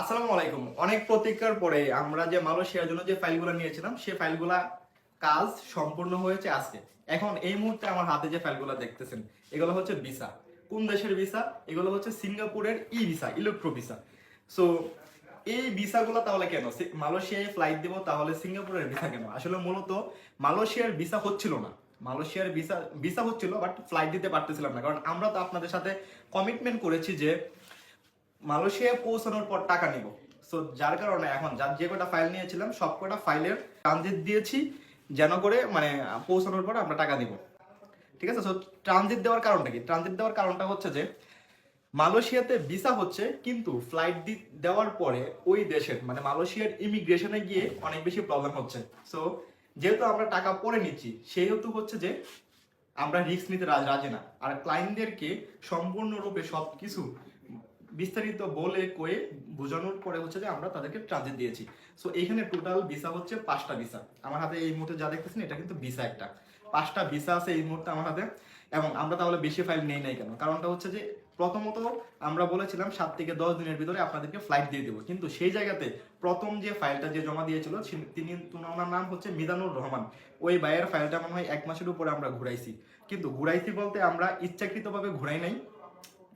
আসসালামু আলাইকুম। অনেক প্রতীক্ষার পরে আমরা যে মালয়েশিয়ার জন্য যে ফাইলগুলো নিয়েছিলাম সেই ফাইলগুলা কাজ সম্পূর্ণ হয়েছে আজকে। এখন এই মুহূর্তে আমার হাতে যে ফাইলগুলো দেখতেছেন, এগুলো হচ্ছে ভিসা। কোন দেশের ভিসা? এগুলো হচ্ছে সিঙ্গাপুরের e visa, electro visa. So এই ভিসাগুলো তাহলে কেন? মালয়েশিয়ায় ফ্লাইট দিব তাহলে সিঙ্গাপুরের ভিসা কেন? আসলে মূলত মালয়েশিয়ার ভিসা হচ্ছিল না। মালয়েশিয়ার ভিসা ভিসা হচ্ছিল বাট ফ্লাইট দিতে পারতেছিলাম না। কারণ আমরা তো আপনাদের সাথে কমিটমেন্ট করেছি যে মালয়েশিয়ায় পৌঁছানোর পর টাকা নিব। সো যার কারণে এখন যার যে কটা ফাইল নিয়েছিলাম, সব কটা ফাইলের ট্রানজিট দিয়েছি, যেন করে মানে পৌঁছানোর পর আমরা টাকা দিব ঠিক আছে? সো ট্রানজিট দেওয়ার কারণটা কি? ট্রানজিট দেওয়ার কারণটা হচ্ছে যে, মালয়েশিয়াতে ভিসা হচ্ছে, কিন্তু ফ্লাইট দেওয়ার পরে ওই দেশের মানে মালয়েশিয়ার ইমিগ্রেশনে গিয়ে অনেক বেশি প্রবলেম হচ্ছে। সো যেহেতু আমরা টাকা পরে নিচ্ছি, সেহেতু হচ্ছে যে, আমরা রিস্ক নিতে রাজ- না। আর ক্লায়েন্টদেরকে সম্পূর্ণরূপে সব কিছু বিস্তারিত বলে কয়ে বোঝানোর পরে হচ্ছে যে আমরা তাদেরকে ট্রানজিট দিয়েছি। সো এখানে টোটাল ভিসা হচ্ছে পাঁচটা ভিসা আমার হাতে এই মুহূর্তে যা দেখতেছেন, এটা কিন্তু ভিসা একটা। পাঁচটা ভিসা আছে এই মুহূর্তে আমার হাতে। এবং আমরা তাহলে বেশি ফাইল নেই নাই কেন? কারণটা হচ্ছে যে প্রথমত আমরা বলেছিলাম সাত থেকে দশ দিনের ভিতরে আপনাদেরকে ফ্লাইট দিয়ে দেবো। কিন্তু সেই জায়গাতে প্রথম যে ফাইলটা যে জমা দিয়েছিল তিনি ওনার নাম হচ্ছে মিজানুর রহমান। ওই বাইয়ের ফাইলটা মনে হয় এক মাসের উপরে আমরা ঘুরাইছি। কিন্তু ঘুরাইছি বলতে আমরা ইচ্ছাকৃতভাবে ঘুরাই নাই।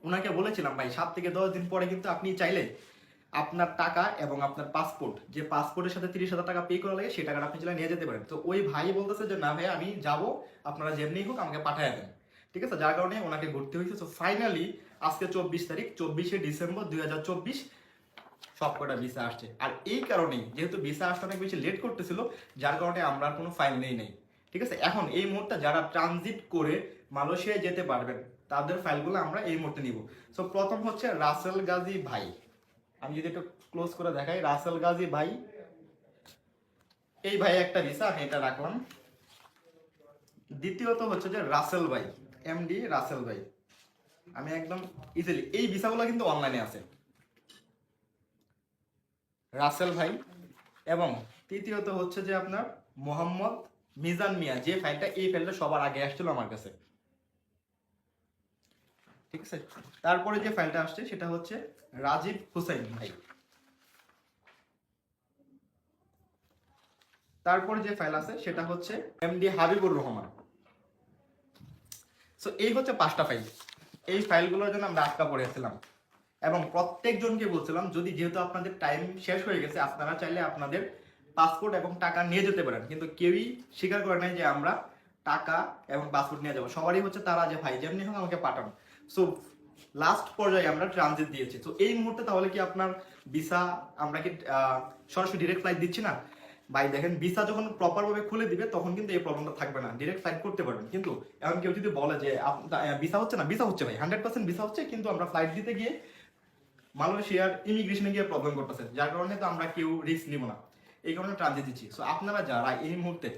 ওনাকে বলেছিলাম, ভাই, সাত থেকে দশ দিন পরে কিন্তু আপনি চাইলে আপনার টাকা এবং আপনার পাসপোর্ট, যে পাসপোর্টের সাথে তিরিশ হাজার টাকা পে করা লাগে, সেই টাকাটা আপনি চাইলে নিয়ে যেতে পারেন। তো ওই ভাই বলতেছে যে, না ভাই, আমি যাব, আপনারা যেমনি হোক আমাকে পাঠিয়ে দেন। ঠিক আছে? যার কারণে ওনাকে ঘুরতে হয়েছে। তো ফাইনালি আজকে চব্বিশ তারিখ, চব্বিশে ডিসেম্বর দুই হাজার চব্বিশ সব কটা ভিসা আসছে। আর এই কারণেই, যেহেতু ভিসা আসতে অনেক বেশি লেট করতেছিল, যার কারণে আমরা কোনো ফাইল নেই নেই। ঠিক আছে? এখন এই মুহূর্তে যারা ট্রানজিট করে মালয়েশিয়ায় যেতে পারবেন তাদের ফাইলগুলো আমরা এই মুহূর্তে নিব। সো প্রথম হচ্ছে রাসেল গাজী ভাই। আমি যদি একটু ক্লোজ করে দেখাই, রাসেল গাজী ভাই। এই ভাই একটা ভিসা আমি এটা রাখলাম। দ্বিতীয়ত হচ্ছে যে রাসেল ভাই এমডি রাসেল ভাই। আমি একদম ইজিলি এই ভিসাগুলো কিন্তু অনলাইনে আছে। রাসেল ভাই। এবং তৃতীয়ত হচ্ছে যে আপনার মোহাম্মদ মিজান মিয়া, যে ফাইলটা এই ফাইলটা সবার আগে আসছিল আমার কাছে। ঠিক আছে? তারপরে যে ফাইলটা আসছে, সেটা হচ্ছে রাজীব হুসাইন ভাই। তারপরে যে ফাইল আছে, সেটা হচ্ছে এমডি হাবিবুর রহমান। সো এই হচ্ছে পাঁচটা ফাইল এই ফাইলগুলোর জন্য আমরা আটকা পড়েছিলাম এবং প্রত্যেকজনকে বলছিলাম, যদি যেহেতু আপনাদের টাইম শেষ হয়ে গেছে, আপনারা চাইলে আপনাদের পাসপোর্ট এবং টাকা নিয়ে যেতে পারেন। কিন্তু কেউই স্বীকার করে নাই যে আমরা টাকা এবং পাসপোর্ট নিয়ে যাব। সবারই হচ্ছে তারা যে ভাই, যেমনি হোক আমাকে পাঠান। সো লাস্ট পর্যায়ে আমরা ট্রানজিট দিয়েছি। তো এই মুহূর্তে তাহলে কি আপনার ভিসা আমরা কি সরাসরি ডিরেক্ট ফ্লাইট দিচ্ছি না? ভাই, দেখেন ভিসা যখন প্রপারভাবে খুলে দিবে, তখন কিন্তু এই প্রবলেমটা থাকবে না। ডিরেক্ট ফ্লাইট করতে পারবেন। কিন্তু, এখন কেউ যদি বলে যে ভিসা হচ্ছে না? ভিসা হচ্ছে ভাই হান্ড্রেড পার্সেন্ট ভিসা হচ্ছে, কিন্তু আমরা ফ্লাইট দিতে গিয়ে মালয়েশিয়ার ইমিগ্রেশনে গিয়ে প্রবলেম করতেছে। যার কারণে তো আমরা কেউ রিস্ক নিব না। এই কারণে ট্রানজিট দিচ্ছি। সো আপনারা যারা এই মুহূর্তে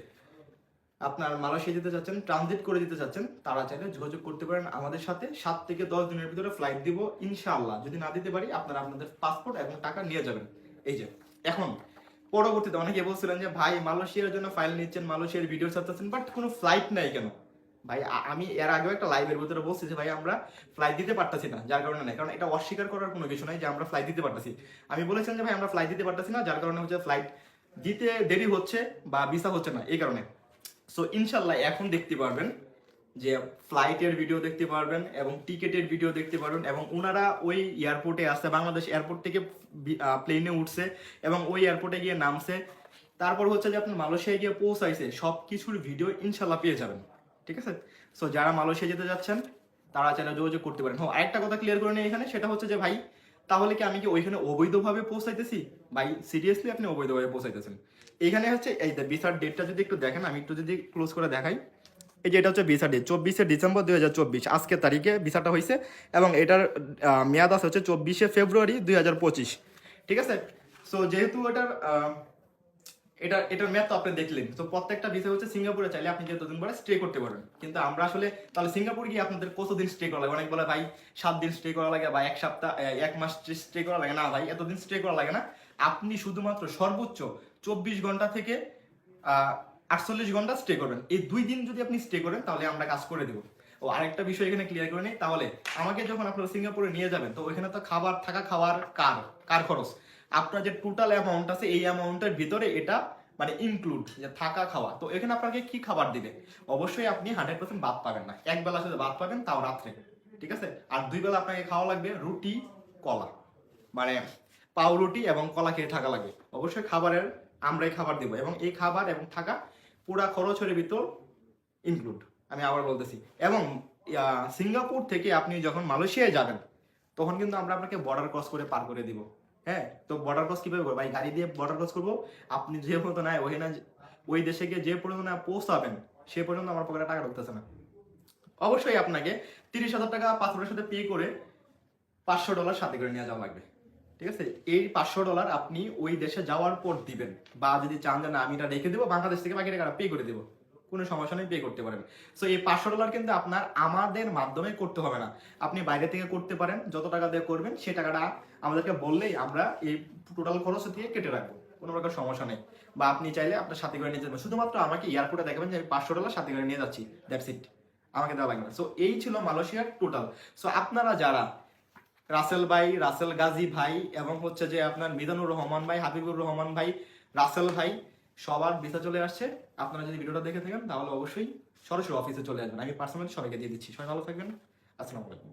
আপনার মালয়েশিয়া যেতে চাচ্ছেন ট্রানজিট করে দিতে চাচ্ছেন, তারা চাইলে যোগাযোগ করতে পারেন আমাদের সাথে। সাত থেকে দশ দিনের ভিতরে ফ্লাইট দিব, ইনশাআল্লাহ। যদি না দিতে পারি, আপনারা আপনাদের পাসপোর্ট এবং টাকা নিয়ে যাবেন। এই যে, এখন পরবর্তীতে অনেকে বলছিলেন যে, ভাই, মালয়েশিয়ার জন্য ফাইল নিচ্ছেন, মালয়েশিয়ার ভিডিও ছাড়তেছেন বাট কোনো ফ্লাইট নাই কেন? ভাই আমি এর আগেও একটা লাইভের ভিতরে বলছি যে, ভাই, আমরা ফ্লাইট দিতে পারতাছি না, যার কারণে নাই। কারণ এটা অস্বীকার করার কোনো কিছু নাই যে, আমরা ফ্লাইট দিতে পারতাছি। আমি বলেছিলাম যে, ভাই, আমরা ফ্লাইট দিতে পারতাছি না, যার কারণে হচ্ছে ফ্লাইট দিতে দেরি হচ্ছে বা ভিসা হচ্ছে না, এই কারণে। সো ইনশাল্লাহ এখন দেখতে পারবেন যে ফ্লাইটের ভিডিও দেখতে পারবেন এবং টিকেটের ভিডিও দেখতে পারবেন এবং ওনারা ওই এয়ারপোর্টে আসছে, বাংলাদেশ এয়ারপোর্ট থেকে প্লেনে উঠছে এবং ওই এয়ারপোর্টে গিয়ে নামছে। তারপর হচ্ছে যে আপনার মালয়েশিয়ায় গিয়ে পৌঁছাইছে সব কিছুর ভিডিও ইনশাল্লাহ পেয়ে যাবেন, ঠিক আছে? সো যারা মালয়েশিয়া যেতে যাচ্ছেন, তারা চাইলে যোগাযোগ করতে পারেন। হ্যাঁ আরেকটা কথা ক্লিয়ার করে নিই এখানে, সেটা হচ্ছে যে ভাই তাহলে কি আমি কি ওইখানে অবৈধভাবে পৌঁছাইতেছি? ভাই সিরিয়াসলি আপনি অবৈধভাবে পৌঁছাইতেছেন। এখানে হচ্ছে, এই যে ভিসার ডেটটা যদি একটু দেখেন, আমি একটু যদি ক্লোজ করে দেখাই। এই যে এটা হচ্ছে ভিসা ডেট চব্বিশে ডিসেম্বর দুই হাজার চব্বিশ আজকের তারিখে ভিসাটা হয়েছে এবং এটার মেয়াদ আছে হচ্ছে চব্বিশে ফেব্রুয়ারি দুই হাজার পঁচিশ। ঠিক আছে? সো যেহেতু এটার এটা, এটার মেয়াদ তো আপনি দেখলেন। তো প্রত্যেকটা ভিসা হচ্ছে সিঙ্গাপুরে চাইলে আপনি যে দুদিন পরে স্টে করতে পারবেন। কিন্তু আমরা আসলে, তাহলে সিঙ্গাপুর গিয়ে আপনাদের কতদিন স্টে করা লাগে? অনেক বলে, ভাই, সাত দিন স্টে করা লাগে বা এক সপ্তাহ এক মাস স্টে করা লাগে। না ভাই, এতদিন স্টে করা লাগে না। আপনি শুধুমাত্র সর্বোচ্চ চব্বিশ ঘণ্টা থেকে আটচল্লিশ ঘণ্টা স্টে করবেন। এই দুই দিন যদি আপনি স্টে করেন, তাহলে আমরা কাজ করে দেবো। ও, আরেকটা বিষয় এখানে ক্লিয়ার করে নিই। তাহলে, আমাকে যখন আপনারা সিঙ্গাপুরে নিয়ে যাবেন, তো ওইখানে তো খাবার, থাকা খাওয়ার কার কার খরচ? আপনার যে টোটাল অ্যামাউন্ট আছে, এই অ্যামাউন্টের ভিতরে এটা মানে ইনক্লুড যে থাকা খাওয়া। তো এখানে আপনাকে কি খাবার দিবে? অবশ্যই আপনি হান্ড্রেড পার্সেন্ট ভাত পাবেন না। এক বেলা শুধু ভাত পাবেন, তাও রাত্রে। ঠিক আছে? আর দুই বেলা আপনাকে খাওয়া লাগবে রুটি, কলা। মানে পাউরুটি এবং কলা খেয়ে থাকা লাগবে। অবশ্যই খাবারের, আমরাই খাবার দিব এবং এই খাবার এবং থাকা পুরা খরচের ভিতর ইনক্লুড আমি আবার বলতেছি। এবং সিঙ্গাপুর থেকে আপনি যখন মালয়েশিয়ায় যাবেন, তখন কিন্তু আমরা আপনাকে বর্ডার ক্রস করে পার করে দিব। হ্যাঁ তো বর্ডার ক্রস কীভাবে করব? গাড়ি দিয়ে বর্ডার ক্রস করব? আপনি যে পর্যন্ত না ওখানে ওই দেশে গিয়ে যে না পৌঁছাবেন, সে পর্যন্ত আমার পকেটে টাকা ঢুকতেছে না। অবশ্যই আপনাকে তিরিশ হাজার টাকা পাসপোর্টের সাথে পে করে পাঁচশো ডলার সাথে করে নিয়ে যাওয়া লাগবে। ঠিক আছে? এই পাঁচশো ডলার আপনি ওই দেশে যাওয়ার পর দিবেন। বা যদি চান যে না, আমি এটা রেখে দেবো, বাংলাদেশ থেকে বাকি টাকা পে করে দেবো। কোনো সমস্যা নেই পে করতে পারেন। সো এই পাঁচশো ডলার কিন্তু আপনার আমাদের মাধ্যমে করতে হবে না। আপনি বাইরে থেকে করতে পারেন, যত টাকা দিয়ে করবেন সেই টাকাটা আমাদেরকে বললেই আমরা এই টোটাল খরচ থেকে কেটে রাখব। কোনো প্রকার সমস্যা নেই। বা আপনি চাইলে আপনার সাথে করে নিয়ে যাবেন। শুধুমাত্র আমাকে এয়ারপোর্টে দেখাবেন যে আমি পাঁচশো ডলার সাথে করে নিয়ে যাচ্ছি। দ্যাটস ইট আমাকে দেওয়া লাগবে না। সো এই ছিল মালয়েশিয়ার টোটাল সো আপনারা যারা রাসেল ভাই, রাসেল গাজী ভাই এবং হচ্ছে যে আপনার মিজানুর রহমান ভাই, হাবিবুর রহমান ভাই, রাসেল ভাই সবার ভিসা চলে আসছে। আপনারা যদি ভিডিওটা দেখে থাকেন, তাহলে অবশ্যই সরাসরি অফিসে চলে আসবেন। আমি পার্সোনালি সবাইকে দিয়ে দিচ্ছি। সবাই ভালো থাকবেন। আসসালামু আলাইকুম।